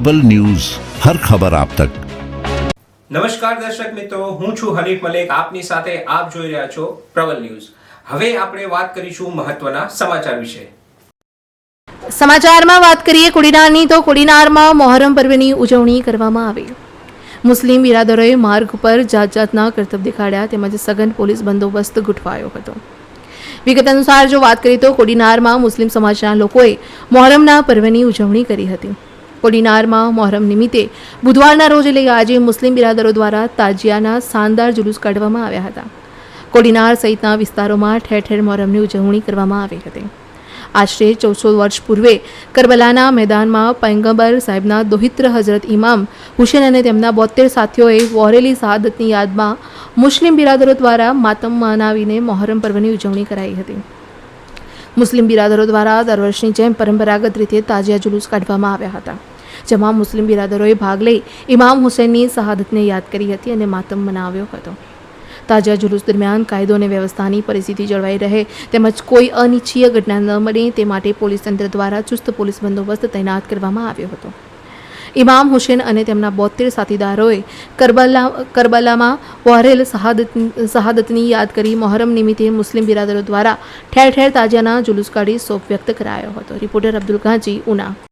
પ્રબલ news હર ખબર આપ તક નમસ્કાર દર્શક મિત્રો હું છું હરીફ મલેક. આપની સાથે આપ જોઈ રહ્યા છો પ્રબલ ન્યૂઝ. હવે આપણે વાત કરીશું મહત્વના સમાચાર વિશે. સમાચારમાં વાત કરીએ કુડીનારની તો કુડીનારમાં મોહરમ પર્વની ઉજવણી કરવામાં આવી. મુસ્લિમ બિરાદરોએ માર્ગ ઉપર જાત જાતના કરતબ દેખાડ્યા તેમજ સઘન પોલીસ બંદોબસ્ત ગોઠવાયો હતો. વિગત અનુસાર જો વાત કરીએ તો કોડીનારમાં મુસ્લિમ સમાજના લોકોએ મોહરમના પર્વની ઉજવણી કરી હતી. કોડીનારમાં મોહરમ નિમિત્તે બુધવારના રોજ એટલે આજે મુસ્લિમ બિરાદરો દ્વારા તાજિયાના શાનદાર જુલુસ કાઢવામાં આવ્યા હતા. કોડીનાર સહિતના વિસ્તારોમાં ઠેર ઠેર મોહરમની ઉજવણી કરવામાં આવી હતી. આશરે ચૌદસો વર્ષ પૂર્વે કરબલાના મેદાનમાં પૈગંબર સાહેબના દોહિત્ર હઝરત ઇમામ હુસેન અને તેમના બોતેર સાથીઓએ વોરેલી શહાદતની યાદમાં મુસ્લિમ બિરાદરો દ્વારા માતમ મનાવીને મોહરમ પર્વની ઉજવણી કરાઈ હતી. મુસ્લિમ બિરાદરો દ્વારા દર વર્ષની જેમ પરંપરાગત રીતે તાજિયા જુલુસ કાઢવામાં આવ્યા હતા, જેમાં મુસ્લિમ બિરાદરોએ ભાગ લઈ ઇમામ હુસેનની શહાદતને યાદ કરી હતી અને માતમ મનાવ્યો હતો. તાજા જુલુસ દરમિયાન કાયદો અને વ્યવસ્થાની પરિસ્થિતિ જળવાઈ રહે તેમજ કોઈ અનિચ્છીય ઘટના ન બને તે માટે પોલીસ તંત્ર દ્વારા ચુસ્ત પોલીસ બંદોબસ્ત તૈનાત કરવામાં આવ્યો હતો. ઇમામ હુસેન અને તેમના બોતેર સાથીદારોએ કરબલા, કરબલામાં વહરેલ શહાદત, શહાદતની યાદ કરી મોહરમ નિમિત્તે મુસ્લિમ બિરાદરો દ્વારા ઠેર ઠેર તાજિયાના જુલુસ કાઢી શોક વ્યક્ત કરાયો હતો. રિપોર્ટર અબ્દુલ ગાંજી, ઉના.